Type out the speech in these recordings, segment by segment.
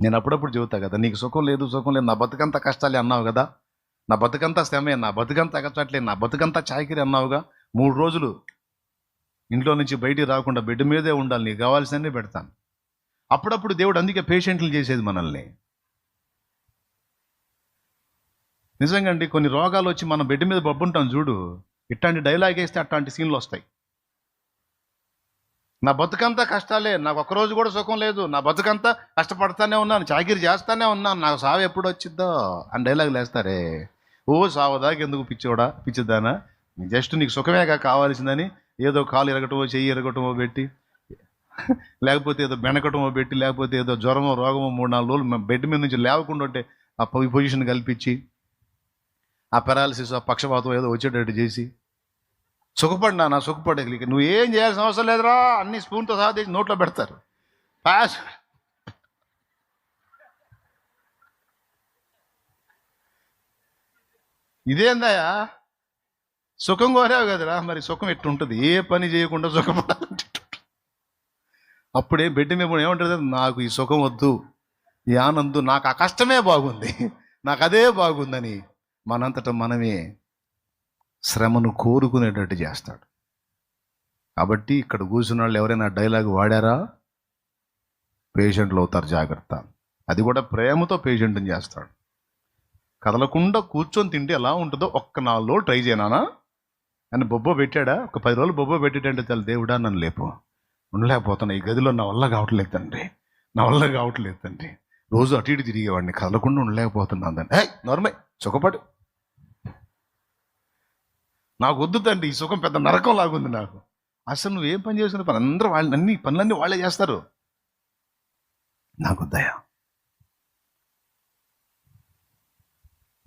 నేను అప్పుడప్పుడు చెబుతా కదా నీకు సుఖం లేదు సుఖం లేదు నా బతుకంతా కష్టాలే అన్నావు కదా నా బతుకంతా శ్రమే నా బతుకంతా కష్టట్లే నా బతుకంతా చాకిరి అన్నావుగా మూడు రోజులు ఇంట్లో నుంచి బయటికి రాకుండా బెడ్ మీదే ఉండాలి నీకు కావాల్సినవి పెడతాను. అప్పుడప్పుడు దేవుడు అందుకే పేషెంట్లు చేసేది మనల్ని. నిజంగా అండి కొన్ని రోగాలు వచ్చి మనం బెడ్ మీద బొబ్బుంటాం చూడు ఇట్లాంటి డైలాగ్ వేస్తే అట్లాంటి సీన్లు వస్తాయి. నా బతుకంతా కష్టాలే నాకు ఒక్కరోజు కూడా సుఖం లేదు. నా బతుకంతా కష్టపడతానే ఉన్నాను చాకిరి చేస్తానే ఉన్నాను. నాకు సావు ఎప్పుడు వచ్చిద్దో అని డైలాగులు వేస్తారే ఓ సావదాకి ఎందుకు పిచ్చోడా పిచ్చిదానా? జస్ట్ నీకు సుఖమేగా కావాల్సిందని ఏదో కాలు ఎరగటమో చెయ్యి ఎరగటమో పెట్టి లేకపోతే ఏదో బెనకటమో పెట్టి లేకపోతే ఏదో జ్వరమో రోగమో మూడు నాలుగు రోజులు బెడ్ మీద నుంచి లేవకుండా ఉంటే ఆ పొజిషన్ కల్పించి ఆ పెరాలసిస్ ఆ పక్షపాతం ఏదో వచ్చేటట్టు చేసి సుఖపడినా నా సుఖపడే నువ్వు ఏం చేయాల్సిన అవసరం లేదురా అన్ని స్పూన్తో సహా తీసి నోట్లో పెడతారు. పాస్ ఇదేందయ్యా? సుఖం కోరావు కదరా మరి సుఖం ఎట్టుంటుంది? ఏ పని చేయకుండా సుఖపడాలంటే అప్పుడే బెడ్ మీద ఏమంటుంది నాకు ఈ సుఖం వద్దు ఈ ఆనందం నాకు ఆ కష్టమే బాగుంది నాకు అదే బాగుందని. మనంతట మనమే శ్రమను కోరుకునేటట్టు చేస్తాడు. కాబట్టి ఇక్కడ కూర్చున్న వాళ్ళు ఎవరైనా డైలాగ్ వాడారా? పేషెంట్లు అవుతారు జాగ్రత్త. అది కూడా ప్రేమతో పేషెంట్ని చేస్తాడు. కదలకుండా కూర్చొని తింటే ఎలా ఉంటుందో ఒక్క నాలుగు రోజులు ట్రై చేయనానా అని బొబ్బ పెట్టాడా? ఒక పది రోజులు బొబ్బ పెట్టేటంటే చాలా దేవుడా నన్ను లేపు. ఉండలేకపోతున్నా. ఈ గదిలో నా వల్ల కావట్లేదు తండ్రి. నా వల్ల కావట్లేదు తండ్రి. రోజు అటు ఇటు తిరిగేవాడిని. కదలకుండా ఉండలేకపోతున్నాను తండ్రి. హే సుఖపడు. నాకు వద్దు తండ్రి ఈ సుఖం పెద్ద నరకం లాగుంది నాకు. అసలు నువ్వు పని చేసిన పని అందరూ వాళ్ళు అన్ని పనులన్నీ వాళ్ళే చేస్తారు. నాకు దయ.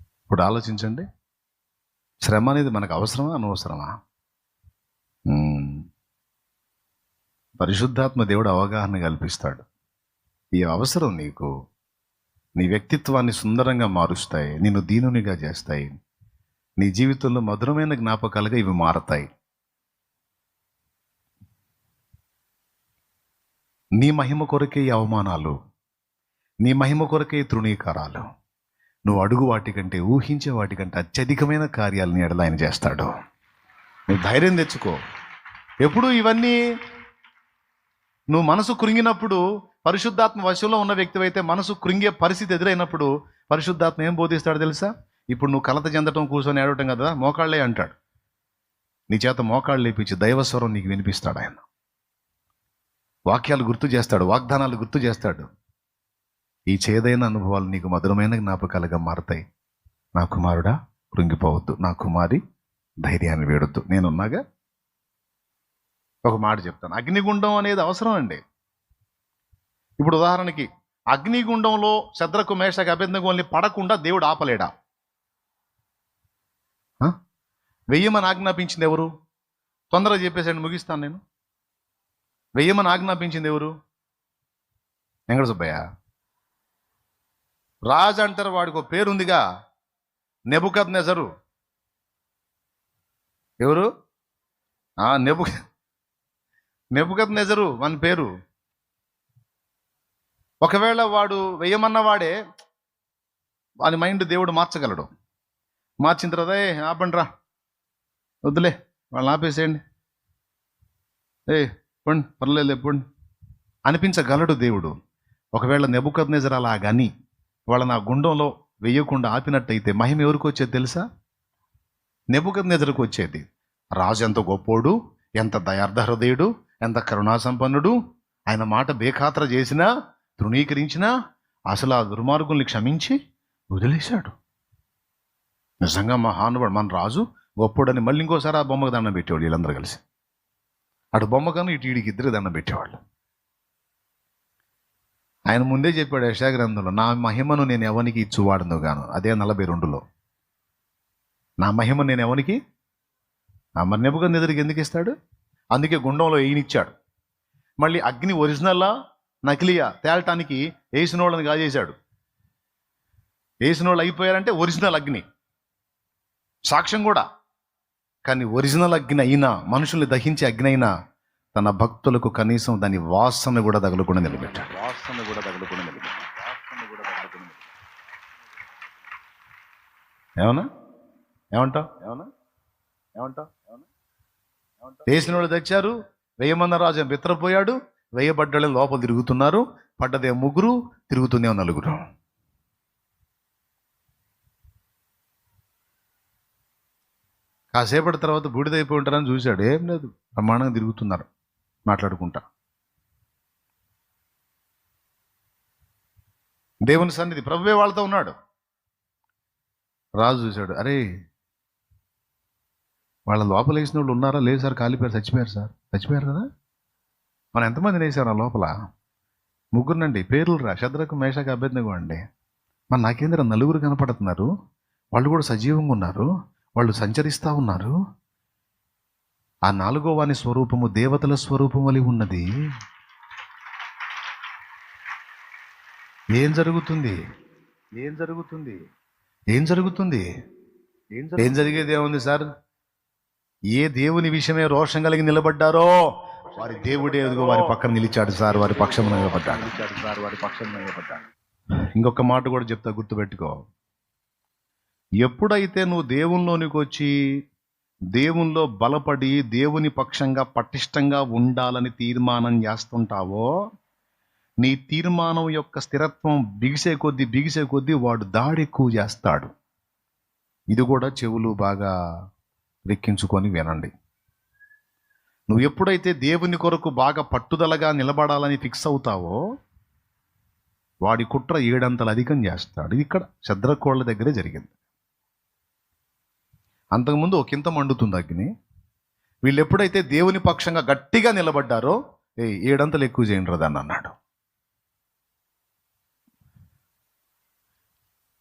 ఇప్పుడు ఆలోచించండి. శ్రమ అనేది మనకు అవసరమా అనవసరమా? పరిశుద్ధాత్మ దేవుడు అవగాహన కల్పిస్తాడు. ఈ అవసరం నీకు. నీ వ్యక్తిత్వాన్ని సుందరంగా మారుస్తాయి నిన్ను దీనునిగా చేస్తాయి. నీ జీవితంలో మధురమైన జ్ఞాపకాలుగా ఇవి మారతాయి. నీ మహిమ కొరకే ఈ అవమానాలు నీ మహిమ కొరకే తృణీకారాలు నువ్వు అడుగు వాటికంటే ఊహించే వాటికంటే అత్యధికమైన కార్యాలని ఎడలాయన చేస్తాడు. నువ్వు ధైర్యం తెచ్చుకో. ఎప్పుడు ఇవన్నీ నువ్వు మనసు కృంగినప్పుడు పరిశుద్ధాత్మ వశంలో ఉన్న వ్యక్తివైతే మనసు కృంగే పరిస్థితి ఎదురైనప్పుడు పరిశుద్ధాత్మ ఏం బోధిస్తాడు తెలుసా? ఇప్పుడు నువ్వు కలత చెందటం కూర్చొని ఏడవటం కదా మోకాళ్ళే అంటాడు. నీ చేత మోకాళ్ళు లేపించి దైవస్వరం నీకు వినిపిస్తాడు ఆయన. వాక్యాలు గుర్తు చేస్తాడు వాగ్దానాలు గుర్తు చేస్తాడు. ఈ చేదైన అనుభవాలు నీకు మధురమైన జ్ఞాపకాలుగా మారతాయి. నా కుమారుడా కృంగిపోవద్దు. నా కుమారి ధైర్యాన్ని వేడొద్దు. నేనున్నాగా? ఒక మాట చెప్తాను. అగ్నిగుండం అనేది అవసరం అండి. ఇప్పుడు ఉదాహరణకి అగ్నిగుండంలో శద్రకు మేషకు అభ్యంతరంలోని పడకుండా దేవుడు ఆపలేడా ఆ? వెయ్యమని ఆజ్ఞాపించింది ఎవరు? తొందరగా చెప్పేసండి ముగిస్తాను నేను. వెయ్యమని ఆజ్ఞాపించింది ఎవరు? వెంకట సుబ్బయ్య రాజు అంటారు వాడికి ఒక పేరుందిగా నెబుకద్ నెజరు ఎవరు? ఆ నెబు నెబుకద్ నెజరు అని పేరు. ఒకవేళ వాడు వెయ్యమన్న వాడే మైండ్ దేవుడు మార్చగలడు. మార్చిన తర్వాత ఏ ఆపండి రా వద్దులే వాళ్ళని ఆపేసేయండి. ఏ పండి పర్లేదు పండి. అనిపించగలడు దేవుడు. ఒకవేళ నెబుకద్నేజర్ అలా గని వాళ్ళని ఆ గుండంలో వేయకుండా ఆపినట్టయితే మహిమ ఎవరికి వచ్చేది తెలుసా? నెబుకద్ వచ్చేది రాజు ఎంత గొప్పోడు ఎంత దయార్థ హృదయుడు ఎంత కరుణాసంపన్నుడు ఆయన మాట బేఖాతర చేసినా తృణీకరించినా అసలు ఆ దుర్మార్గుల్ని క్షమించి వదిలేశాడు. నిజంగా మహానుభావుడు మన రాజు ఒప్పుడని మళ్ళీ ఇంకోసారి ఆ బొమ్మకు దండం పెట్టేవాడు వీళ్ళందరూ కలిసి. అటు బొమ్మకను ఇటు వీడికి ఇద్దరు దండం పెట్టేవాళ్ళు. ఆయన ముందే చెప్పాడు యశాగ్రంథంలో నా మహిమను నేను ఎవరికి ఇచ్చువాడను గాను? అదే నలభై రెండులో. నా మహిమ నేను ఎవనికి? నా మరి నిద్రకి ఎందుకు ఇస్తాడు? అందుకే గుండంలో ఈయనిచ్చాడు మళ్ళీ అగ్ని ఒరిజినల్లా నకిలియా తేలటానికి వేసిన వాళ్ళని కాజేశాడు వేసిన వాళ్ళు అయిపోయారంటే ఒరిజినల్ అగ్ని. సాక్ష్యం కూడా. కానీ ఒరిజినల్ అగ్ని అయినా మనుషుల్ని దహించే అగ్ని అయినా తన భక్తులకు కనీసం దాని వాసన కూడా తగలకుండా నిలబెట్టాడు. వాసన కూడా తగలకుండా నిలబెట్టాడు. ఏమన్నా? ఏమంటావు? ఏమన్నా? ఏమంటావు? ఏమన్నా? వేసిన వాళ్ళు తెచ్చారు వెయ్యమన్న రాజు బిత్రపోయాడు వేయబడ్డలే లోపల తిరుగుతున్నారు పడ్డదే ముగ్గురు తిరుగుతుందేమో నలుగురు. కాసేపటి తర్వాత బూడిదైపోయి ఉంటారని చూశాడు. ఏం లేదు ప్రమాణంగా తిరుగుతున్నారు మాట్లాడుకుంటా. దేవుని సన్నిధి ప్రభువే వాళ్ళతో ఉన్నాడు. రాజు చూశాడు అరే వాళ్ళ లోపల వేసిన వాళ్ళు ఉన్నారా? లేదు సార్ కాలిపోయారు చచ్చిపోయారు సార్. చచ్చిపోయారు కదా? మనం ఎంతమందిని వేసారు ఆ లోపల? ముగ్గురునండి పేర్లు రా శద్రకు మేషకు అభ్యర్థిగా అండి. మరి నాకేంద్ర నలుగురు కనపడుతున్నారు? వాళ్ళు కూడా సజీవంగా ఉన్నారు? వాళ్ళు సంచరిస్తూ ఉన్నారు. ఆ నాలుగో వాని స్వరూపము దేవతల స్వరూపం వలి ఉన్నది. ఏం జరుగుతుంది? ఏం జరుగుతుంది? ఏం జరుగుతుంది? ఏం జరిగేది ఏముంది సార్? ఏ దేవుని విషయమే రోషం కలిగి నిలబడ్డారో వారి దేవుడే వారి పక్కన నిలిచాడు సార్ వారి పక్షం నిలబడ్డాడు. సార్ వారి పక్షం నిలబడ్డాడు. ఇంకొక మాట కూడా చెప్తా గుర్తుపెట్టుకో. ఎప్పుడైతే నువ్వు దేవునిలోనికి వచ్చి దేవునిలో బలపడి దేవుని పక్షంగా పటిష్టంగా ఉండాలని తీర్మానం చేస్తుంటావో నీ తీర్మానం యొక్క స్థిరత్వం బిగిసే కొద్దీ బిగిసే కొద్దీ వాడు దాడి ఎక్కువ చేస్తాడు. ఇది కూడా చెవులు బాగా రెక్కించుకొని వినండి. నువ్వు ఎప్పుడైతే దేవుని కొరకు బాగా పట్టుదలగా నిలబడాలని ఫిక్స్ అవుతావో వాడి కుట్ర ఏడంతలు అధికం చేస్తాడు. ఇది ఇక్కడ శద్రకోళ్ళ దగ్గరే జరిగింది. అంతకుముందు ఒక ఇంత మండుతుంది అగ్ని. వీళ్ళు ఎప్పుడైతే దేవుని పక్షంగా గట్టిగా నిలబడ్డారో ఏ ఏడంతలు ఎక్కువ చేయండి రదని అన్నాడు.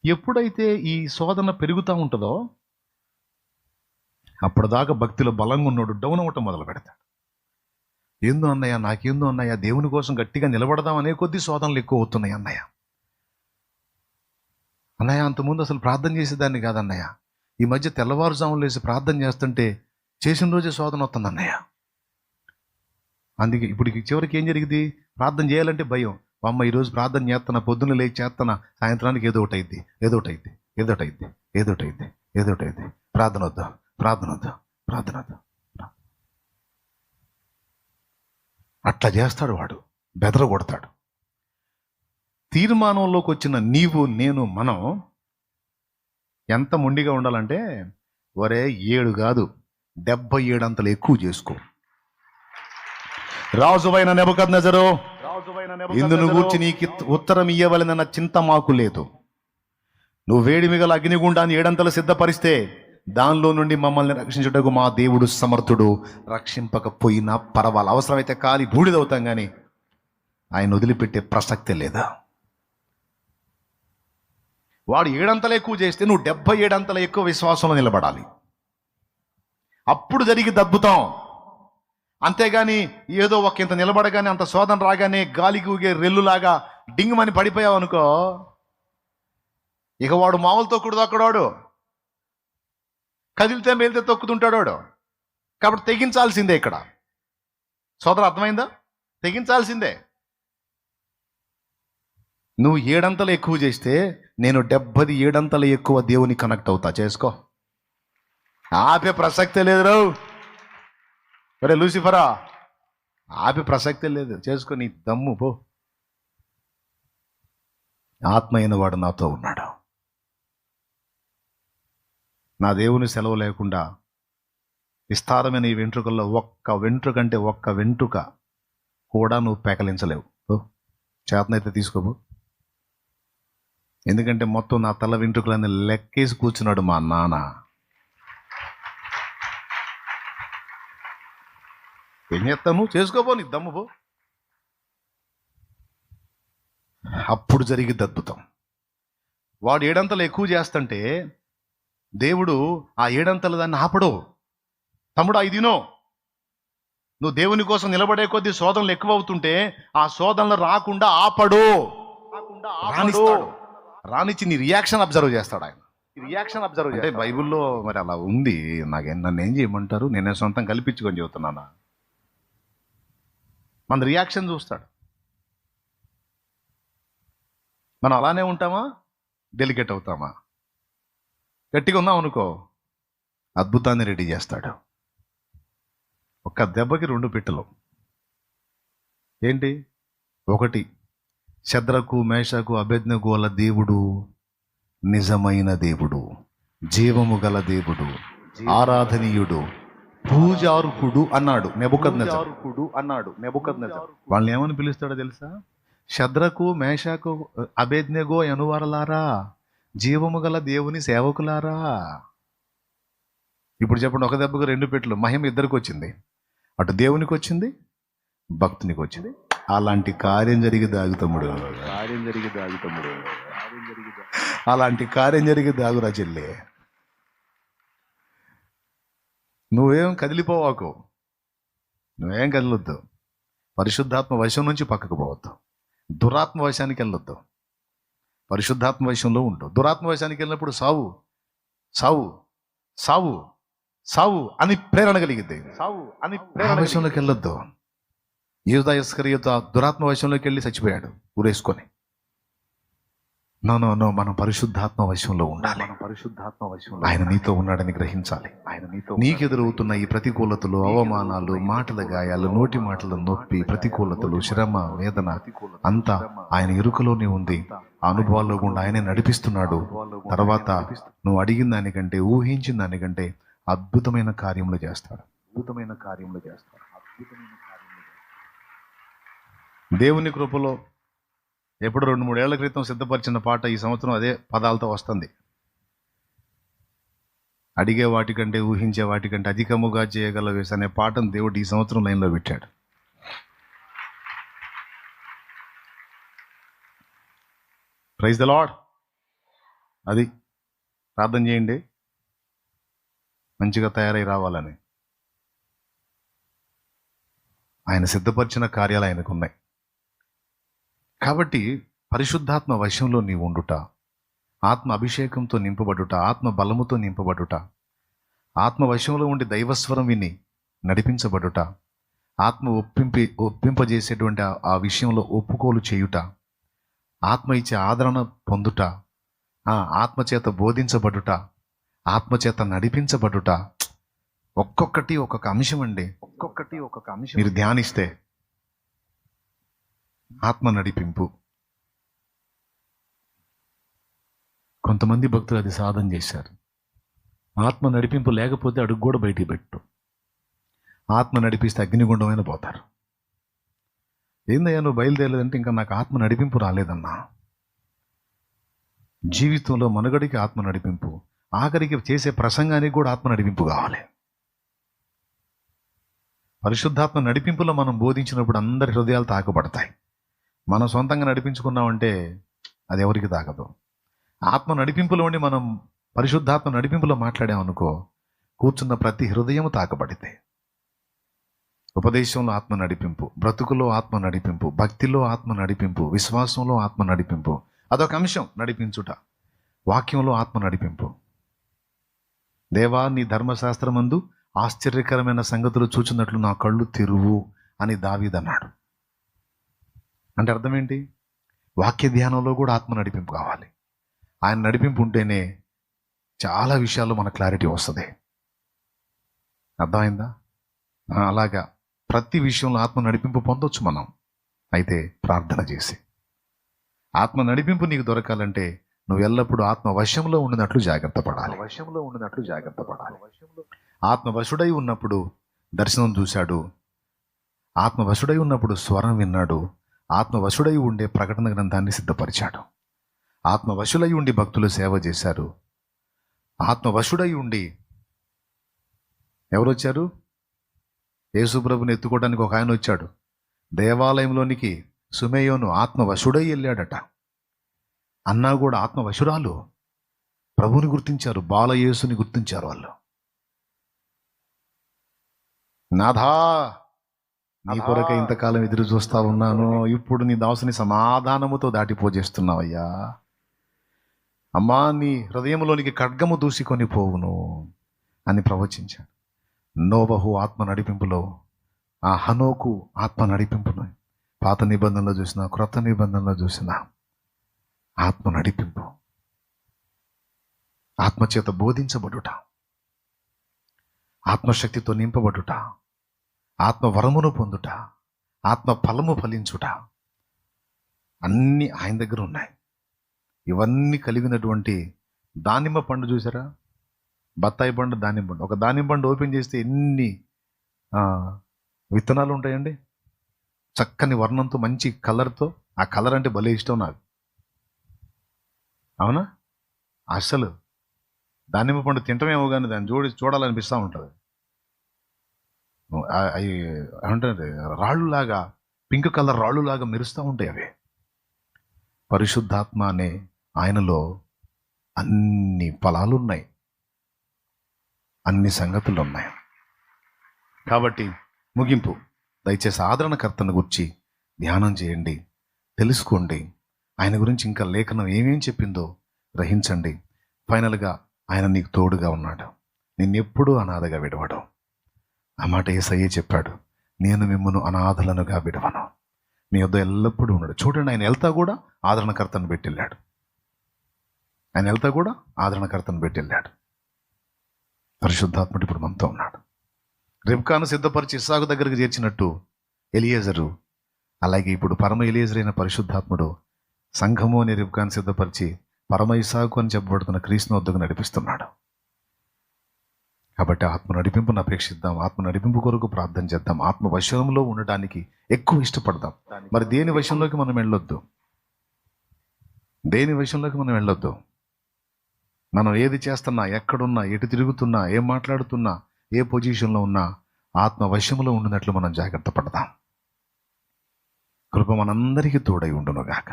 ఎప్పుడైతే ఈ శోధన పెరుగుతూ ఉంటుందో అప్పటిదాకా భక్తిలో బలంగా ఉన్నాడు డౌన్ అవ్వటం మొదలు పెడతాడు. ఏందో అన్నయ్య నాకేందో అన్నయ్య దేవుని కోసం గట్టిగా నిలబడదాం అనే కొద్దీ శోధనలు ఎక్కువ అవుతున్నాయి అన్నయ్య. అన్నయ్య అంతకుముందు అసలు ప్రార్థన చేసేదాన్ని కాదన్నయ్య. ఈ మధ్య తెల్లవారుజాములు లేచి ప్రార్థన చేస్తుంటే చేసిన రోజే శోధన వస్తుంది అన్నయ్య. అందుకే ఇప్పుడు చివరికి ఏం జరిగింది? ప్రార్థన చేయాలంటే భయం. అమ్మ ఈరోజు ప్రార్థన చేస్తున్నా పొద్దున్న లేచి చేస్తున్నా సాయంత్రానికి ఏదో ఒకటి అయింది ఏదో ఒకటి అయింది ఏదో ఒకటి అయింది ఏదో ఒకటి అయింది ఏదో ఒకటి అయింది ప్రార్థన వద్దు ప్రార్థన వద్దు ప్రార్థన వద్దు. అట్లా చేస్తాడు వాడు బెదర కొడతాడు తీర్మానంలోకి వచ్చిన నీవు నేను మనం ఎంత మొండిగా ఉండాలంటే ఒరే ఏడు కాదు డెబ్బై ఏడంతలు ఎక్కువ చేసుకో. రాజువైన నెబద్ నజరు ఇందును గూర్చి నీకు ఉత్తరం ఇయ్యవలనన్న చింత మాకు లేదు. నువ్వు వేడి మిగల అగ్నిగుండాన్ని ఏడంతలు సిద్ధపరిస్తే దానిలో నుండి మమ్మల్ని రక్షించుటకు మా దేవుడు సమర్థుడు. రక్షింపకపోయినా పర్వాలేదు అవసరమైతే కాలి బూడిదవుతాం కానీ ఆయన వదిలిపెట్టే ప్రసక్తే లేదా? వాడు ఏడంతలు ఎక్కువ చేస్తే నువ్వు డెబ్బై ఏడంతల ఎక్కువ విశ్వాసంలో నిలబడాలి. అప్పుడు జరిగింది అద్భుతం అంతేగాని ఏదో ఒక ఇంత నిలబడగానే అంత శోధన రాగానే గాలికి ఊగే రెల్లులాగా డింగమని పడిపోయావు అనుకో. ఇక వాడు మామూలు తొక్కుడు తొక్కడాడు కదిలితే మేలితే తొక్కుతుంటాడాడు కాబట్టి తెగించాల్సిందే ఇక్కడ. సోదరు అర్థమైందా? తెగించాల్సిందే. నువ్వు ఏడంతలు ఎక్కువ చేస్తే నేను డెబ్బది ఏడంతలు ఎక్కువ దేవుని కనెక్ట్ అవుతా. చేసుకో. ఆపే ప్రసక్తే లేదు రావు. ఒరే లూసిఫరా ఆపే ప్రసక్తే లేదు. చేసుకో నీ దమ్ము పో. ఆత్మ అయిన వాడు నాతో ఉన్నాడు. నా దేవుని సెలవు లేకుండా విస్తారమైన ఈ వెంట్రుకల్లో ఒక్క వెంట్రుకంటే ఒక్క వెంట్రుక కూడా నువ్వు పెకలించలేవు. ఓ, చేతనైతే తీసుకోబో ఎందుకంటే మొత్తం నా తల వెంట్రుకలన్నీ లెక్కేసి కూర్చున్నాడు మా నాన్న. ఏం చేస్తాను చేసుకోపో నీ దమ్ము పో. అప్పుడు జరిగిద్ది అద్భుతం. వాడు ఏడంతలు ఎక్కువ చేస్తుంటే దేవుడు ఆ ఏడంతల దాన్ని ఆపడు. తమ్ముడు ఐదినో నువ్వు దేవుని కోసం నిలబడే కొద్దీ శోధనలు ఎక్కువ అవుతుంటే ఆ శోధనలు రాకుండా ఆపడు. రానిస్తాడు. రానిచ్చి నీ రియాక్షన్ అబ్జర్వ్ చేస్తాడు ఆయన. రియాక్షన్ అబ్జర్వ్ అంటే బైబిల్లో మరి అలా ఉంది. నాకు నన్ను ఏం చేయమంటారు? నేనే సొంతం కల్పించుకొని చెబుతున్నానా? మన రియాక్షన్ చూస్తాడు. మనం అలానే ఉంటామా? డెలికేట్ అవుతామా? గట్టిగా ఉన్నాం అనుకో. అద్భుతాన్ని రెడీ చేస్తాడు. ఒక్క దెబ్బకి రెండు పిట్టలు. ఏంటి? ఒకటి. శద్రకు మేషకు అభెజ్ఞకు వల్ల దేవుడు నిజమైన దేవుడు. జీవము గల దేవుడు. ఆరాధనీయుడు. పూజారుకుడు అన్నాడు నెబుకద్నెజరు. అన్నాడు నెబుకద్నెజరు. వాళ్ళని ఏమని పిలుస్తాడో తెలుసా? శద్రకు మేషకు అభేజ్ఞగో అనువారలారా జీవము గల దేవుని సేవకులారా? ఇప్పుడు చెప్పండి ఒక దెబ్బకు రెండు పెట్లు మహిమ ఇద్దరికి వచ్చింది. అటు దేవునికి వచ్చింది భక్తునికి వచ్చింది. అలాంటి కార్యం జరిగి దాగుతమ్ముడు కార్యం జరిగి దాగుతమ్ముడు అలాంటి కార్యం జరిగి దాగురా చెల్లి నువ్వేం కదిలిపోవాకు. నువ్వేం కదలొద్దు. పరిశుద్ధాత్మ వశం నుంచి పక్కకు పోవద్దు. దురాత్మ వశానికి వెళ్ళొద్దు. పరిశుద్ధాత్మ వశంలో ఉండు. దురాత్మ వశానికి వెళ్ళినప్పుడు సావు. సావు. సావు. సావు అని ప్రేరణ కలిగిద్ది. సావు అని ఆ వశంలోకి వెళ్ళొద్దు. యూదా ఇస్కరియోతో ఆ దురాత్మ వశంలోకి వెళ్ళి చచ్చిపోయాడు ఊరేసుకొని. నో నో నో మనం పరిశుద్ధాత్మ వశంలో ఉండాలి. మన పరిశుద్ధాత్మ వశంలో ఆయన నీతో ఉన్నాడని గ్రహించాలి. ఆయన నీతో నీకెదురవుతున్న ఈ ప్రతికూలతలు అవమానాలు మాటల గాయాలు నోటి మాటల నొప్పి ప్రతికూలతలు శ్రమ వేదన అంతా ఆయన ఎరుకలోనే ఉంది. ఆ అనుభవాల్లో గుండా ఆయనే నడిపిస్తున్నాడు. తర్వాత నువ్వు అడిగిన దానికంటే ఊహించిన దానికంటే అద్భుతమైన కార్యములు చేస్తాడు. అద్భుతమైన కార్యములు చేస్తారు అద్భుతమైన దేవుని కృపలో ఎప్పుడు రెండు మూడేళ్ళ క్రితం సిద్ధపరిచిన పాట ఈ సంవత్సరం అదే పదాలతో వస్తుంది. అడిగే వాటికంటే ఊహించే వాటికంటే అధికముగా చేయగల వేసి అనే పాటను దేవుడు ఈ సంవత్సరం లైన్లో పెట్టాడు. ప్రైజ్ ద లాడ్ అది ప్రార్థన చేయండి. మంచిగా తయారై రావాలని. ఆయన సిద్ధపరిచిన కార్యాలు ఆయనకు ఉన్నాయి. కాబట్టి పరిశుద్ధాత్మ వశంలో నీ ఉండుట ఆత్మ అభిషేకంతో నింపబడుట ఆత్మ బలముతో నింపబడుట ఆత్మ వశంలో ఉండి దైవస్వరం విని నడిపించబడుట ఆత్మ ఒప్పింపి ఒప్పింపజేసేటువంటి ఆ- విషయంలో ఒప్పుకోలు చేయుట ఆత్మ ఇచ్చే ఆదరణ పొందుట ఆ ఆత్మచేత బోధించబడుట ఆత్మచేత నడిపించబడుట ఒక్కొక్కటి ఒక్కొక్క అంశం అండి ఒక్కొక్కటి ఒక్కొక్క అంశం. మీరు ధ్యానిస్తే ఆత్మ నడిపింపు కొంతమంది భక్తులు అది సాధన చేశారు. ఆత్మ నడిపింపు లేకపోతే అడుగు కూడా బయటికి పెట్టు ఆత్మ నడిపిస్తే అగ్నిగుండమైన పోతారు. ఏందయ్యా నువ్వు బయలుదేరలేదంటే ఇంకా నాకు ఆత్మ నడిపింపు రాలేదన్నా? జీవితంలో మనుగడికి ఆత్మ నడిపింపు ఆఖరికి చేసే ప్రసంగానికి కూడా ఆత్మ నడిపింపు కావాలి. పరిశుద్ధాత్మ నడిపింపులో మనం బోధించినప్పుడు అందరి హృదయాలు తాకబడతాయి. మనం సొంతంగా నడిపించుకున్నామంటే అది ఎవరికి తాకదు. ఆత్మ నడిపింపులో ఉండి మనం పరిశుద్ధాత్మ నడిపింపులో మాట్లాడామనుకో కూర్చున్న ప్రతి హృదయం తాకబడితే. ఉపదేశంలో ఆత్మ నడిపింపు బ్రతుకులో ఆత్మ నడిపింపు భక్తిలో ఆత్మ నడిపింపు విశ్వాసంలో ఆత్మ నడిపింపు అదొక అంశం నడిపించుట. వాక్యంలో ఆత్మ నడిపింపు. దేవా నీ ధర్మశాస్త్రమందు ఆశ్చర్యకరమైన సంగతులు చూచినట్లు నా కళ్ళు తెరువు అని దావీదన్నాడు. అంటే అర్థం ఏంటి వాక్య ధ్యానంలో కూడా ఆత్మ నడిపింపు కావాలి. ఆయన నడిపింపు ఉంటేనే చాలా విషయాల్లో మన క్లారిటీ వస్తుంది. అర్థమైందా? అలాగా. ప్రతి విషయంలో ఆత్మ నడిపింపు పొందొచ్చు మనం. అయితే ప్రార్థన చేసి. ఆత్మ నడిపింపు నీకు దొరకాలంటే నువ్వు ఎల్లప్పుడూ ఆత్మ వశంలో ఉండినట్లు జాగ్రత్త పడాలి. వశంలో ఉన్నట్లు జాగ్రత్త పడాలి. వశంలో ఆత్మ వశుడై ఉన్నప్పుడు దర్శనం చూశాడు. ఆత్మ వశుడై ఉన్నప్పుడు స్వరం విన్నాడు. ఆత్మవశుడై ఉండే ప్రకటన గ్రంథాన్ని సిద్ధపరిచాడు. ఆత్మవశులై ఉండి భక్తులు సేవ చేశారు. ఆత్మవశుడై ఉండి ఎవరు వచ్చారు యేసుప్రభుని ఎత్తుకోవడానికి ఒక ఆయన వచ్చాడు. దేవాలయంలోనికి సుమేయోను ఆత్మవశుడై వెళ్ళాడట. అన్నా కూడా ఆత్మవశురాలు. ప్రభుని గుర్తించారు బాలయేసుని గుర్తించారు వాళ్ళు. నాథా! నీ కొరకే ఇంతకాలం ఎదురు చూస్తా ఉన్నాను. ఇప్పుడు నీ దాసుని సమాధానముతో దాటిపోజేస్తున్నావయ్యా. అమ్మా నీ హృదయంలోనికి ఖడ్గము దూసుకొని పోవును అని ప్రవచించాడు. నోబహు ఆత్మ నడిపింపులో ఆ హనోకు ఆత్మ నడిపింపును పాత నిబంధనలో చూసిన క్రొత్త నిబంధనలో చూసిన ఆత్మ నడిపింపు ఆత్మచేత బోధించబడుట ఆత్మశక్తితో నింపబడుట ఆత్మ వరమును పొందుట ఆత్మ ఫలము ఫలించుట అన్నీ ఆయన దగ్గర ఉన్నాయి. ఇవన్నీ కలిగినటువంటి దానిమ్మ పండు చూసారా బత్తాయి పండు దానిమ్మ పండు. ఒక దానిమ్మ పండు ఓపెన్ చేస్తే ఎన్ని విత్తనాలు ఉంటాయండి? చక్కని వర్ణంతో మంచి కలర్తో. ఆ కలర్ అంటే భలే ఇష్టం నాకు. అవునా? అసలు దానిమ్మ పండు తింటమేమో కానీ దాన్ని జోడి చూడాలనిపిస్తూ ఉంటుంది. అవి ఏమంటారు రాళ్ళులాగా పింక్ కలర్ రాళ్ళులాగా మెరుస్తూ ఉంటాయి అవి. పరిశుద్ధాత్మ అనే ఆయనలో అన్ని ఫలాలు ఉన్నాయి అన్ని సంగతులు ఉన్నాయి కాబట్టి ముగింపు. దయచేసి ఆదరణకర్తను గురించి ధ్యానం చేయండి. తెలుసుకోండి. ఆయన గురించి ఇంకా లేఖనం ఏమేం చెప్పిందో గ్రహించండి. ఫైనల్గా ఆయన నీకు తోడుగా ఉన్నాడు. నిన్నెప్పుడూ అనాథగా విడవడం. ఆ మాట ఏసయ్యే చెప్పాడు నేను మిమ్మల్ని అనాథలనుగా విడవను. మీ వద్ద ఎల్లప్పుడూ ఉన్నాడు చూడండి ఆయన వెళ్తా కూడా ఆదరణకర్తను పెట్టెళ్ళాడు ఆయన వెళ్తా కూడా ఆదరణకర్తను పెట్టెళ్ళాడు పరిశుద్ధాత్ముడు ఇప్పుడు మనతో ఉన్నాడు. రిబ్కాను సిద్ధపరిచి ఇస్సాకు దగ్గరికి చేర్చినట్టు ఎలియేజరు అలాగే ఇప్పుడు పరమ ఎలియేజర్ అయిన పరిశుద్ధాత్ముడు సంఘము అనే రిబ్కాను సిద్ధపరిచి పరమ ఇసాకు అని చెప్పబడుతున్న క్రీస్తుని వద్దకు నడిపిస్తున్నాడు. కాబట్టి ఆత్మ నడిపింపును అపేక్షిద్దాం ఆత్మ నడిపింపు కొరకు ప్రార్థన చేద్దాం ఆత్మ వశంలో ఉండడానికి ఎక్కువ ఇష్టపడదాం. మరి దేని వశంలోకి మనం వెళ్ళొద్దు? దేని వశంలోకి మనం వెళ్ళొద్దు? మనం ఏది చేస్తున్నా ఎక్కడున్నా ఎటు తిరుగుతున్నా ఏం మాట్లాడుతున్నా ఏ పొజిషన్లో ఉన్నా ఆత్మ వశంలో ఉండినట్లు మనం జాగ్రత్త పడదాం. కృప మనందరికీ తోడై ఉండును గాక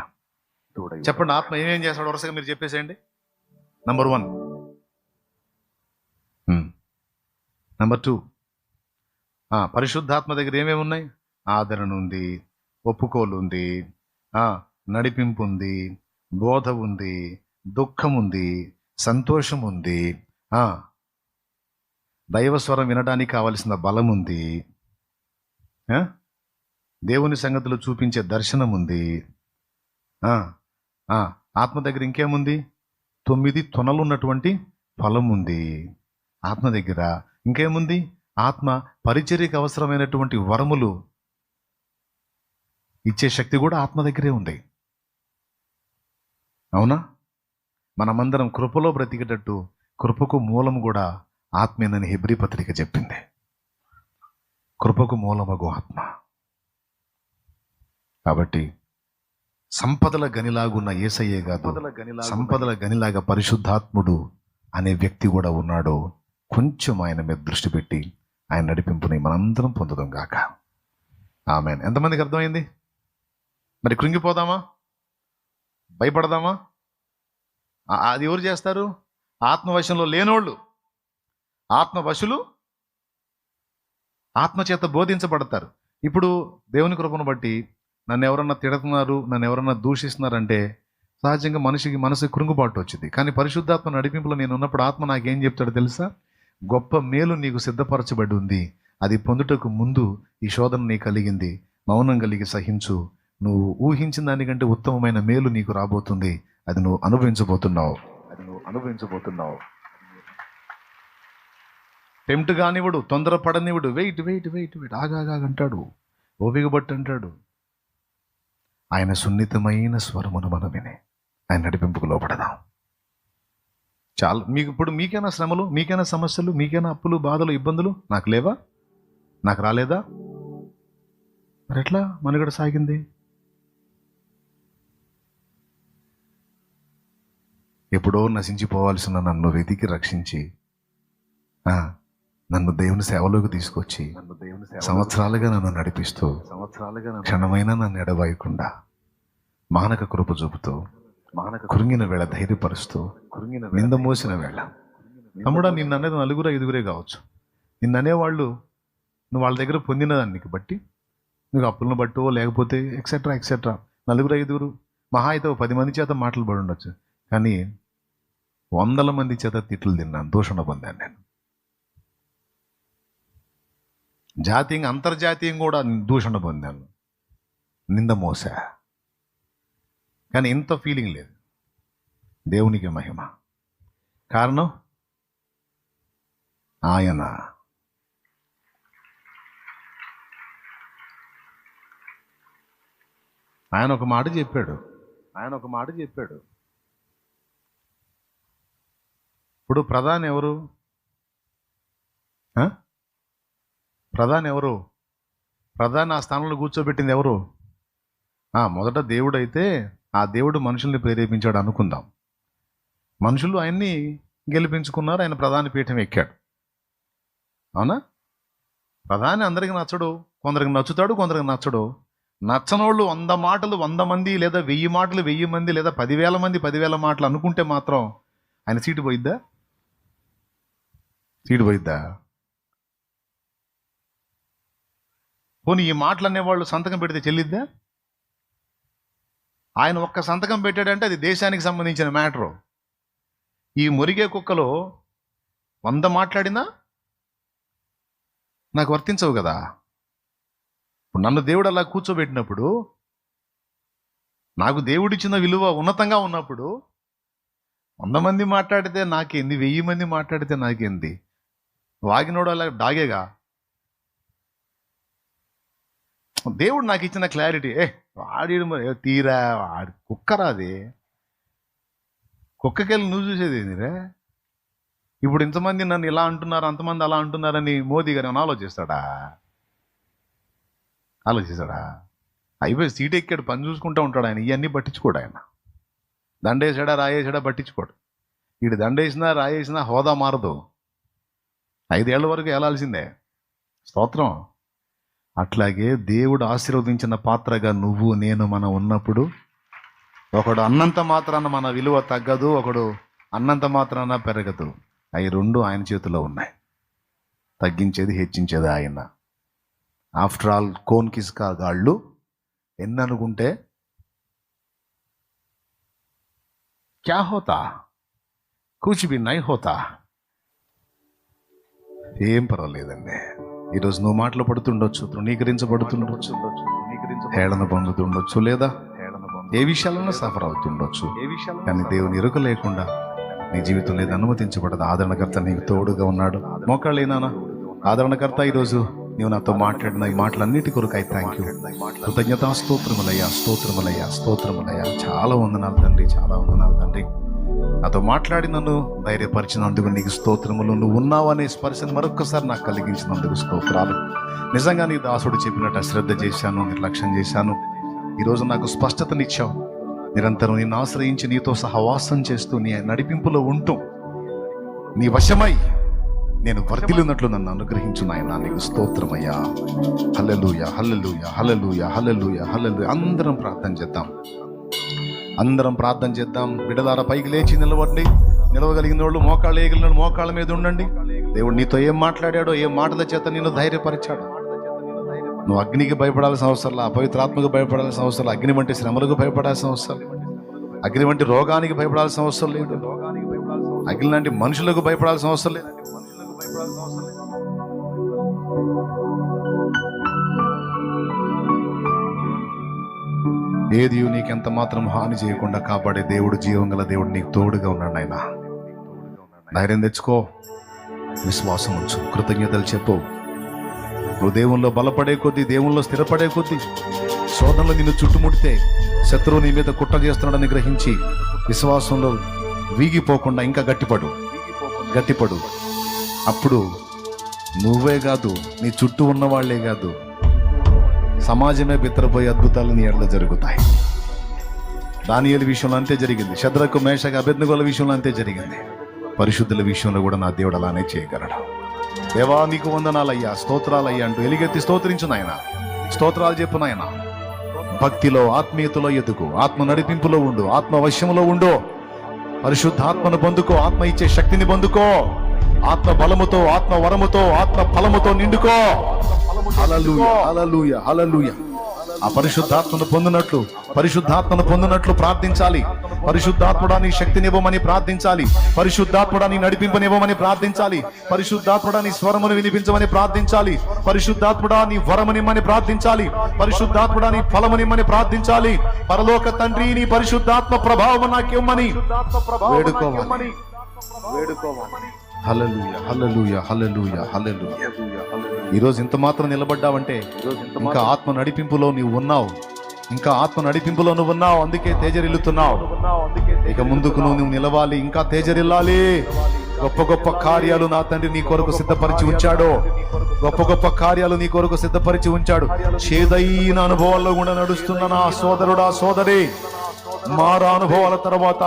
తోడై చెప్పండి ఆత్మ ఏమేం చేస్తాడు? వరుసగా మీరు చెప్పేసేయండి. నంబర్ వన్ నెంబర్ టూ పరిశుద్ధాత్మ దగ్గర ఏమేమి ఉన్నాయి? ఆదరణ ఉంది ఒప్పుకోలు ఉంది నడిపింపు ఉంది బోధ ఉంది దుఃఖం ఉంది సంతోషం ఉంది దైవస్వరం వినడానికి కావలసిన బలం ఉంది దేవుని సంగతులు చూపించే దర్శనం ఉంది ఆ, ఆత్మ దగ్గర ఇంకేముంది? తొమ్మిది తొనలు ఉన్నటువంటి ఫలం ఉంది ఆత్మ దగ్గర ఇంకేముంది? ఆత్మ పరిచర్యకు అవసరమైనటువంటి వరములు ఇచ్చే శక్తి కూడా ఆత్మ దగ్గరే ఉంది. అవునా? మనమందరం కృపలో బ్రతికేటట్టు కృపకు మూలం కూడా ఆత్మేనని హెబ్రి పత్రిక చెప్పింది. కృపకు మూలమగు ఆత్మ. కాబట్టి సంపదల గనిలాగున్న ఏసయ్యే కాదు సంపదల గనిలాగా పరిశుద్ధాత్ముడు అనే వ్యక్తి కూడా ఉన్నాడు. కొంచెం ఆయన మీద దృష్టి పెట్టి ఆయన నడిపింపుని మనందరం పొందుదాం గాక. ఆమె ఎంతమందికి అర్థమైంది? మరి కృంగిపోదామా? భయపడదామా? అది ఎవరు చేస్తారు? ఆత్మవశంలో లేనోళ్ళు. ఆత్మవశులు ఆత్మచేత బోధించబడతారు. ఇప్పుడు దేవుని కృపను బట్టి నన్ను ఎవరన్నా తిడుతున్నారు నన్ను ఎవరన్నా దూషిస్తున్నారంటే సహజంగా మనిషికి మనసు కృంగుబాటు వచ్చింది. కానీ పరిశుద్ధాత్మ నడిపింపులో నేను ఉన్నప్పుడు ఆత్మ నాకేం చెప్తాడో తెలుసా? గొప్ప మేలు నీకు సిద్ధపరచబడి ఉంది అది పొందుటకు ముందు ఈ శోధన నీ కలిగింది. మౌనం కలిగి సహించు. నువ్వు ఊహించిన దానికంటే ఉత్తమమైన మేలు నీకు రాబోతుంది. అది నువ్వు అనుభవించబోతున్నావు. అది నువ్వు అనుభవించబోతున్నావు. టెంప్ట్ కానివ్వడు తొందరపడనివ్వడు. Wait wait wait wait. ఆగాగా అంటాడు. అంటాడు. ఆయన సున్నితమైన స్వరమును మనం వినే ఆయన నడిపింపుకు లోపడదాం చాలా మీకు ఇప్పుడు మీకైనా శ్రమలు మీకైనా సమస్యలు మీకైనా అప్పులు బాధలు ఇబ్బందులు? నాకు లేవా? నాకు రాలేదా? మరి ఎట్లా మనుగడ సాగింది? ఎప్పుడో నశించిపోవాల్సిన నన్ను వెతికి రక్షించి నన్ను దేవుని సేవలోకి తీసుకొచ్చి నన్ను దేవుని సేవ సంవత్సరాలుగా నన్ను నడిపిస్తూ సంవత్సరాలుగా నన్ను క్షణమైనా నన్ను ఎడబాయకుండా మానక కృప చూపుతూ కురింగిన వేళ ధైర్యపరుస్తూ కురింగిన నింద మోసిన వేళ. తమ్ముడా నిన్న అనేది నలుగురు ఐదుగురే కావచ్చు. నిన్న అనేవాళ్ళు నువ్వు వాళ్ళ దగ్గర పొందిన దానికి బట్టి నువ్వు అప్పులను బట్టో లేకపోతే ఎక్సెట్రా ఎక్సెట్రా నలుగురు ఐదుగురు మహా అయితే పది మంది చేత మాటలు పడి ఉండొచ్చు. కానీ వందల మంది చేత తిట్లు తిన్నాను దూషణ పొందాను నేను. జాతీయంగా అంతర్జాతీయంగా కూడా దూషణ పొందాను. నింద మోసా. కానీ ఇంత ఫీలింగ్ లేదు. దేవునికి మహిమ. కారణం? ఆయన. ఆయన ఒక మాట చెప్పాడు. ఆయన ఒక మాట చెప్పాడు. ఇప్పుడు ప్రధాని ఎవరు? ఆ? ప్రధాని ఎవరు? ప్రధాని ఆ స్థానంలో కూర్చోబెట్టింది ఎవరు? ఆ, మొదట దేవుడు అయితే ఆ దేవుడు మనుషుల్ని ప్రేరేపించాడు అనుకుందాం. మనుషులు ఆయన్ని గెలిపించుకున్నారు ఆయన ప్రధాని పీఠం ఎక్కాడు. అవునా? ప్రధాని అందరికి నచ్చడు కొందరికి నచ్చుతాడు కొందరికి నచ్చడు. నచ్చనోళ్ళు వంద మాటలు వంద మంది లేదా వెయ్యి మాటలు వెయ్యి మంది లేదా పదివేల మంది పదివేల మాటలు అనుకుంటే మాత్రం ఆయన సీటు పోయిద్దా? సీటు పోయిద్దా? పోనీ ఈ మాటలు అనేవాళ్ళు సంతకం పెడితే చెల్లిద్దా? ఆయన ఒక్క సంతకం పెట్టాడంటే అది దేశానికి సంబంధించిన మ్యాటరు. ఈ మురిగే కుక్కలో వంద మాట్లాడినా నాకు వర్తించవు కదా. ఇప్పుడు నన్ను దేవుడు అలా కూర్చోబెట్టినప్పుడు నాకు దేవుడిచ్చిన విలువ ఉన్నతంగా ఉన్నప్పుడు వంద మంది మాట్లాడితే నాకేంది? వెయ్యి మంది మాట్లాడితే నాకేంది? వాగినోడు అలా డాగేగా? దేవుడు నాకు ఇచ్చిన క్లారిటీ ఏ వాడి మరి తీరా వాడి కుక్కరా అది? కుక్కకెళ్ళి నువ్వు చూసేది ఏందిరే ఇప్పుడు ఇంతమంది నన్ను ఇలా అంటున్నారు అంతమంది అలా అంటున్నారని మోదీ గారు ఏమైనా ఆలోచిస్తాడా? ఆలోచిస్తాడా? అయిపోయి సీట్ ఎక్కాడు పని చూసుకుంటూ ఉంటాడు ఆయన. ఇవన్నీ పట్టించుకోడు ఆయన. దండేసాడా రాయేసాడా పట్టించుకోడు. వీడు దండేసినా రాయేసినా హోదా మారదు. ఐదేళ్ళ వరకు వెళ్ళాల్సిందే స్తోత్రం. అట్లాగే దేవుడు ఆశీర్వదించిన పాత్రగా నువ్వు నేను మనం ఉన్నప్పుడు ఒకడు అన్నంత మాత్రాన మన విలువ తగ్గదు ఒకడు అన్నంత మాత్రాన పెరగదు. అవి రెండు ఆయన చేతిలో ఉన్నాయి. తగ్గించేది హెచ్చించేది ఆయన. ఆఫ్టర్ ఆల్ కోన్ కిస్కా గాళ్ళు ఎన్ని అనుకుంటే క్యా హోతా? కూచిబి నై హోతా? ఏం పర్వాలేదండి. ఈరోజు నువ్వు మాటలు పడుతుండొచ్చు తృణీకరించబడుతుండొచ్చు హేళన పొందుతుండొచ్చు లేదా ఏ విషయాలను సఫర్ అవుతుండొచ్చు. ఏ విషయాలు కానీ దేవుని ఎరుక లేకుండా నీ జీవితం లేదు అనుమతించబడదు. ఆదరణకర్త నీకు తోడుగా ఉన్నాడు. మోకాళ్ళేనా ఆదరణకర్త ఈరోజు నీవు నాతో మాట్లాడిన ఈ మాటలన్నిటి కొరకు ఐ థ్యాంక్ యూ కృతజ్ఞత స్తోత్రములయ్యా స్తోత్రములయ్యా స్తోత్రములయ్యా. చాలా వందనాలు తండ్రి చాలా వందనాలు తండ్రి. నాతో మాట్లాడి నన్ను ధైర్యపరిచినందుకు నీకు స్తోత్రములు. నువ్వు ఉన్నావు అనే స్పర్శను మరొక్కసారి నాకు కలిగించినందుకు స్తోత్రాలు. నిజంగా నీ దాసుడు చెప్పినట్టు అశ్రద్ధ చేశాను నిర్లక్ష్యం చేశాను. ఈరోజు నాకు స్పష్టతనిచ్చావు నిరంతరం నిన్ను ఆశ్రయించి నీతో సహవాసం చేస్తూ నీ నడిపింపులో ఉంటూ నీ వశమై నేను వర్ధిల్లున్నట్లు నన్ను అనుగ్రహించు నాయన. నీకు స్తోత్రమయ్యా. హల్లెలూయ హల్లెలూయ హల్లెలూయ హల్లెలూయ హల్లెలూయ. అందరం ప్రార్థన చేద్దాం. అందరం ప్రార్థన చేద్దాం. బిడదార పైకి లేచి నిలవండి నిలవగలిగిన వాళ్ళు మోకాళ్ళు వేయగలిగిన వాళ్ళు మోకాళ్ళ మీద ఉండండి. దేవుడు నీతో ఏం మాట్లాడాడో ఏ మాటల చేత నేను ధైర్యపరిచాడు. నువ్వు అగ్నికి భయపడాల్సిన అవసరం అపవిత్రాత్మకు భయపడాల్సిన అవసరం అగ్ని వంటి శ్రమలకు భయపడాల్సిన అవసరం లేదు అగ్ని వంటి రోగానికి భయపడాల్సిన అవసరం లేదు. అగ్ని లాంటి మనుషులకు భయపడాల్సిన అవసరం లేదు. ఏది నీకెంత మాత్రం హాని చేయకుండా కాపాడే దేవుడు జీవం గల దేవుడు నీకు తోడుగా ఉన్నాడు ఆయన ధైర్యం తెచ్చుకో. విశ్వాసం ఉంచు. కృతజ్ఞతలు చెప్పు. నువ్వు దేవుల్లో బలపడే కొద్దీ దేవుల్లో స్థిరపడే కొద్దీ శోధనలు నిన్ను చుట్టుముడితే శత్రువు నీ మీద కుట్ర చేస్తున్నాడని గ్రహించి విశ్వాసంలో వీగిపోకుండా ఇంకా గట్టిపడు. గట్టిపడు. అప్పుడు నువ్వే కాదు నీ చుట్టూ ఉన్న వాళ్ళే కాదు సమాజమే బిత్తరపోయే అద్భుతాలు నీ ఎడలో జరుగుతాయి. దానియల విషయంలో అంతే జరిగింది. శద్రకు మేషక అభ్యర్థుల విషయంలో అంతే జరిగింది. పరిశుద్ధుల విషయంలో కూడా నా దేవుడు అలానే చేయగలడు. దేవా నీకు వందనాలయ్యా. స్తోత్రాలయ్యా అంటూ ఎలుగెత్తి స్తోత్రించు నాయన. స్తోత్రాలు చెప్పు నాయన. భక్తిలో ఆత్మీయతలో ఎదుగు. ఆత్మ నడిపింపులో ఉండు. ఆత్మ వశ్యంలో ఉండు. పరిశుద్ధాత్మను పొందుకో. ఆత్మ ఇచ్చే శక్తిని పొందుకో. ఆత్మ బలముతో ఆత్మ వరముతో ఆత్మ ఫలముతో నిండుకో. ఆ పరిశుద్ధాత్మను పొందినట్లు పరిశుద్ధాత్మను పొందినట్లు ప్రార్థించాలి. పరిశుద్ధాత్ముడా నీ శక్తినివ్వమని ప్రార్థించాలి. పరిశుద్ధాత్ముడా నీ నడిపింపనివ్వమని ప్రార్థించాలి. పరిశుద్ధాత్ముడా నీ స్వరమును వినిపించమని ప్రార్థించాలి. పరిశుద్ధాత్ముడా నీ వరమునిమ్మని ప్రార్థించాలి. పరిశుద్ధాత్ముడా నీ ఫలమునిమ్మని ప్రార్థించాలి. పరలోక తండ్రి నీ పరిశుద్ధాత్మ ప్రభావం నాకు ఇవ్వమని వేడుకోవాలి. వేడుకోవాలి. హల్లెలూయ హల్లెలూయ హల్లెలూయ హల్లెలూయ. ఈ రోజు ఇంత మాత్రం నిలబడ్డావంటే ఈరోజు ఇంకా ఆత్మ నడిపింపులో నీవు ఉన్నావు. ఇంకా ఆత్మ నడిపింపులో నువ్వు ఉన్నావు అందుకే తేజరిల్లుతున్నావు. ఇక ముందుకు నువ్వు నువ్వు నిలవాలి ఇంకా తేజరిల్లాలి. గొప్ప గొప్ప కార్యాలు నా తండ్రి నీ కొరకు సిద్ధపరిచి ఉంచాడు. గొప్ప గొప్ప కార్యాలు నీ కొరకు సిద్ధపరిచి ఉంచాడు. చేదైన అనుభవాల్లో కూడా నడుస్తున్న నా సోదరుడా సోదరి. మారా అనుభవాల తర్వాత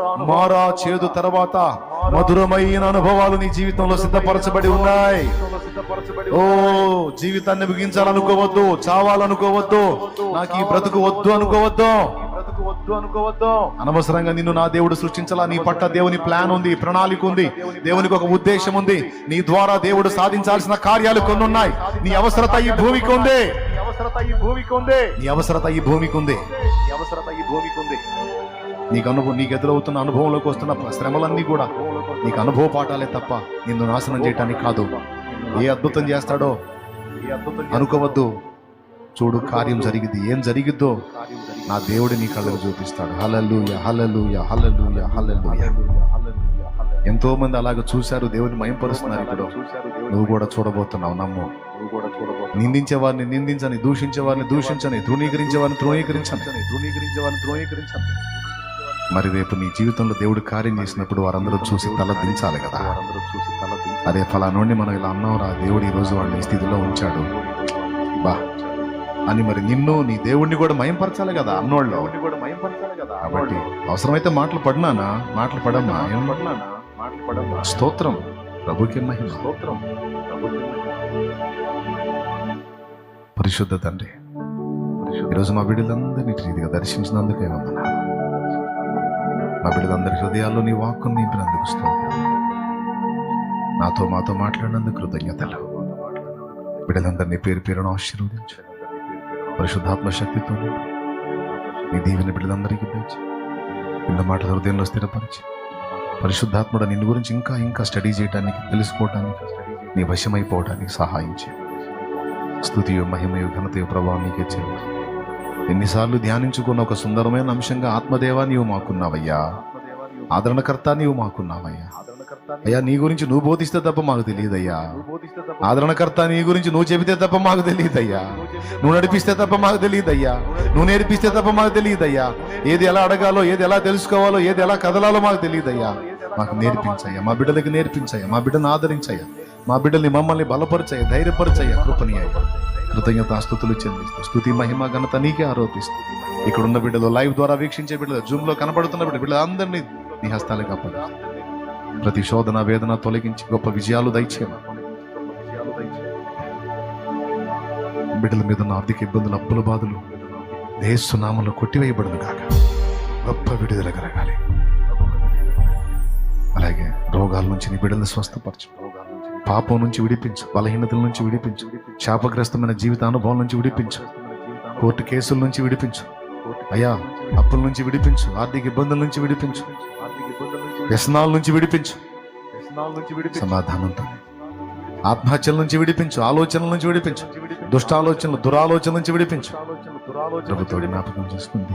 మారా చేదు తర్వాత మధురమైన అనుభవాలు నీ జీవితంలో సిద్ధపరచబడి ఉన్నాయి. ఓ జీవితాన్ని ముగించాలనుకోవద్దు చావాలనుకోవద్దు. నాకు ఈ బ్రతుకు వద్దు అనుకోవద్దు. బ్రతుకు వద్దు అనుకోవద్దు అనవసరంగా నిన్ను నా దేవుడు సృష్టించాలా? నీ పట్ల దేవుని ప్లాన్ ఉంది ప్రణాళిక ఉంది. దేవునికి ఒక ఉద్దేశం ఉంది. నీ ద్వారా దేవుడు సాధించాల్సిన కార్యాలు కొన్ని ఉన్నాయి. నీ అవసరత ఈ భూమికి ఉంది. అవసరత ఈ భూమికి ఉంది. నీ అవసరత ఈ భూమికి ఉంది. నీ అవసరత ఈ భూమికి ఉంది. నీకు అనుభవం నీకు ఎదురవుతున్న అనుభవంలోకి వస్తున్న శ్రమలన్నీ కూడా నీకు అనుభవ పాఠాలే తప్ప నిన్ను నాశనం చేయటానికి కాదు. ఏ అద్భుతం చేస్తాడో అనుకోవద్దు. చూడు కార్యం జరిగింది ఏం జరిగిద్దో నా దేవుడు నీ కళ్ళకు చూపిస్తాడు. హలలు హల్లెలూయ హలలు హల్లెలూయ. ఎంతో మంది అలాగ చూశారు దేవుని మయంపరుస్తున్నారు ఇప్పుడు. నువ్వు కూడా చూడబోతున్నావు నమ్ము. నిందించే వారిని నిందించని దూషించే వారిని దూషించని ధృవీకరించే వారిని ధృవీకరించని. వారిని ధృవీకరించాలి మరి రేపు నీ జీవితంలో దేవుడు కార్యం చేసినప్పుడు వారందరూ చూసి తల దించాలి కదా. చూసి అదే ఫలానోడిని మనం ఇలా అన్నాం రా దేవుడు ఈ రోజు వాళ్ళని ఈ స్థితిలో ఉంచాడు. బా. అని మరి నిన్ను నీ దేవుడిని కూడా మయంపరచాలి కదా అన్నోళ్ళు. కదా కాబట్టి అవసరమైతే మాటలు పడినానా మాటలు పడమ్మా ఏం పడినానా? మాటలు పడమ్మా. స్తోత్రం. ప్రభుకి మహిమ. స్తోత్రం పరిశుద్ధ తండ్రి ఈరోజు మా బిడ్డలందరినీ రీతిగా దర్శించినందుకే వందనాలు. నా బిడ్డలందరి హృదయాల్లో నీ వాక్కును నింపినందుకు స్తోత్రం. నాతో మాతో మాట్లాడినందుకు కృతజ్ఞతలు. బిడ్డలందరినీ పేరు పేరును ఆశీర్వదించు. పరిశుద్ధాత్మ శక్తితో నీ దీవెన బిడ్డలందరికీ తెచ్చి కింద మాటల హృదయంలో స్థిరపరిచి. పరిశుద్ధాత్ముడు నిన్ను గురించి ఇంకా ఇంకా స్టడీ చేయడానికి తెలుసుకోవటానికి నీ వశమైపోవటానికి సహాయం చేయి. స్థుతియు మహిమయు ఘనతయు ప్రభావం నీకే చేయాలి ఎన్నిసార్లు ధ్యానించుకున్న ఒక సుందరమైన అంశంగా ఆత్మదేవా నీవు మాకున్నావయ్యా. ఆదరణకర్త నీవు మాకున్నావయ్యా. అయ్యా నీ గురించి నువ్వు బోధిస్తే తప్ప మాకు తెలియదయ్యా. ఆదరణకర్త నీ గురించి నువ్వు చెబితే తప్ప మాకు తెలియదయ్యా. నువ్వు నడిపిస్తే తప్ప మాకు తెలియదయ్యా. నువ్వు నేర్పిస్తే తప్ప మాకు తెలియదయ్యా. ఏది ఎలా అడగాలో ఏది ఎలా తెలుసుకోవాలో ఏది ఎలా కదలాలో మాకు తెలియదయ్యా. మాకు నేర్పించయ్యా మా బిడ్డలకి నేర్పించయ్యా మా బిడ్డను ఆదరించయ్యా మా బిడ్డల్ని మమ్మల్ని బలపరచయ్యా ధైర్యపరచయ్యా కృపణీయ కృతజ్ఞత స్థుతులు చెల్లిస్తూ స్థుతి మహిమ ఘనత నీకే ఆరోపిస్తూ ఇక్కడ ఉన్న బిడ్డలు లైవ్ ద్వారా వీక్షించే బిడ్డలు జూమ్లో కనబడుతున్న బిడ్డ బిడ్డలందరినీ నీ హస్తాలకు అప్పగిస్తూ. ప్రతి శోధన వేదన తొలగించి గొప్ప విజయాలు దయచేయమా బిడ్డల మీద ఉన్న ఆర్థిక ఇబ్బందులు అప్పుల బాధలు దేశనామంలో కొట్టివేయబడదు కాక గొప్ప విడుదల కలగాలి. అలాగే రోగాల నుంచి నీ బిడ్డలను స్వస్థపరచు. పాపం నుంచి విడిపించు బలహీనతల నుంచి విడిపించు శాపగ్రస్తమైన జీవిత అనుభవం నుంచి విడిపించు కోర్టు కేసుల నుంచి విడిపించు అయ్యా అప్పుల నుంచి విడిపించు ఆర్థిక ఇబ్బందుల నుంచి విడిపించు వ్యసనాల నుంచి విడిపించు సమాధానంతో ఆత్మహత్యల నుంచి విడిపించు ఆలోచనల నుంచి విడిపించు దుష్టాలోచనలు దురాలోచనల నుంచి విడిపించు. ప్రభుత్వ జ్ఞాపకం చేసుకుంది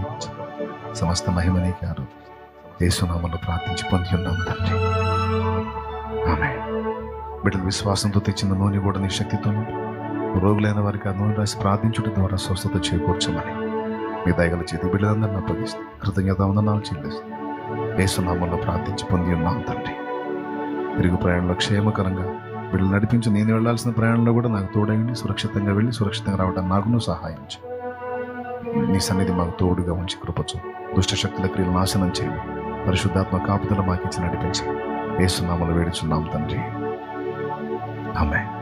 సమస్త మహిమ నీకే ఆరోగ్యం ప్రార్థించి పొంది ఉన్నాం తండ్రి. ఆమె బిడ్డలు విశ్వాసంతో తెచ్చిన నూనె కూడా నీ శక్తితోను రోగులైన వారికి ఆ నూనె రాసి ప్రార్థించడం ద్వారా స్వస్థత చేకూర్చమని మీ దయగల చేతి బిడ్డలందరినీ అప్పగిస్తూ కృతజ్ఞత వందనాలు చెల్లిస్తూ ఏసునామంలో ప్రార్థించి పొంది ఉన్నాం తండ్రి. తిరుగు ప్రయాణంలో క్షేమకరంగా బిడ్డలు నడిపించి నేను వెళ్ళాల్సిన ప్రయాణంలో కూడా నాకు తోడయండి సురక్షితంగా వెళ్ళి సురక్షితంగా రావడం నాకును సహాయించు. నీ సన్నిధి మాకు తోడుగా ఉంచి కృపచు. దుష్టశక్తుల క్రియలు నాశనం చేయండి పరిశుద్ధాత్మ కాపుదల మాకిచ్చి నడిపించి. ఏసునామలు వేడుచున్నాం తండ్రి. ఆమె